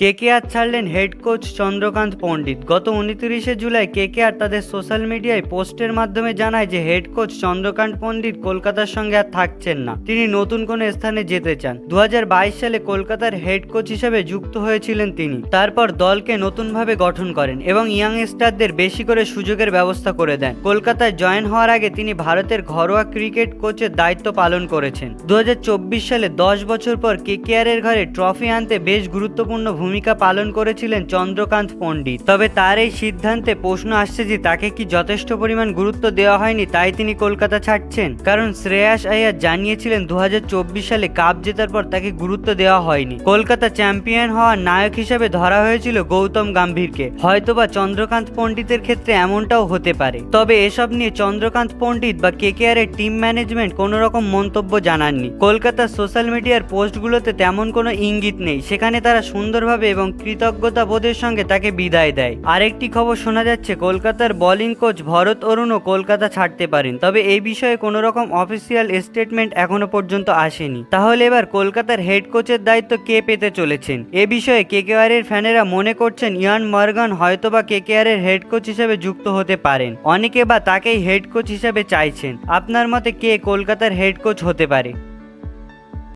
KKR ছাড়লেন head coach Chandrakant পণ্ডিত। গত উনত্রিশে জুলাই কেকেআর তাদের সোশ্যাল মিডিয়ায় পোস্টের মাধ্যমে জানায় যে হেড কোচ চন্দ্রকান্ত পণ্ডিত কলকাতার সঙ্গে আর থাকছেন না। তিনি নতুন কোনো স্থানে যেতে চান। দু হাজার বাইশ সালে কলকাতার হেড কোচ হিসেবে যুক্ত হয়েছিলেন তিনি। তারপর দলকে নতুনভাবে গঠন করেন এবং ইয়াং স্টারদের বেশি করে সুযোগের ব্যবস্থা করে দেন। কলকাতায় জয়েন হওয়ার আগে তিনি ভারতের ঘরোয়া ক্রিকেট কোচের দায়িত্ব পালন করেছেন। দুহাজার চব্বিশ সালে দশ বছর পর কেকেআরের ঘরে ট্রফি আনতে বেশ গুরুত্বপূর্ণ ভূমিকা পালন করেছিলেন চন্দ্রকান্ত পণ্ডিত। তবে তার এই সিদ্ধান্তে প্রশ্ন আসছে যে তাকে কি যথেষ্ট পরিমাণ গুরুত্ব দেওয়া হয়নি তাই তিনি কলকাতা ছাড়ছেন। কারণ শ্রেয়াস আয়ার জানিয়েছিলেন দু হাজার চব্বিশ সালে কাপ জেতার পর তাকে গুরুত্ব দেওয়া হয়নি। কলকাতা চ্যাম্পিয়ন হওয়ার নায়ক হিসেবে ধরা হয়েছিল গৌতম গাম্ভীরকে। হয়তোবা চন্দ্রকান্ত পণ্ডিতের ক্ষেত্রে এমনটাও হতে পারে। তবে এসব নিয়ে চন্দ্রকান্ত পণ্ডিত বা কেকেআর এর টিম ম্যানেজমেন্ট কোনো রকম মন্তব্য জানাননি। কলকাতার সোশ্যাল মিডিয়ার পোস্টগুলোতে তেমন কোনো ইঙ্গিত নেই। সেখানে তারা সুন্দরভাবে এবং কৃতজ্ঞতা বোধের সঙ্গে তাকে বিদায় দেয়। আরেকটি খবর শোনা যাচ্ছে, কলকাতার বোলিং কোচ ভরত অরুণও কলকাতা ছাড়তে পারেন। তবে এই বিষয়ে কোনো রকম অফিসিয়াল স্টেটমেন্ট এখনও পর্যন্ত আসেনি। তাহলে এবার কলকাতার হেড কোচের দায়িত্ব কে পেতে চলেছেন? এ বিষয়ে কেকেআর এর ফ্যানেরা মনে করছেন, ইয়ান মর্গান হয়তোবা কেকেআর এর হেড কোচ হিসেবে যুক্ত হতে পারেন। অনেকে বা তাকেই হেড কোচ হিসেবে চাইছেন। আপনার মতে কে কলকাতার হেড কোচ হতে পারে?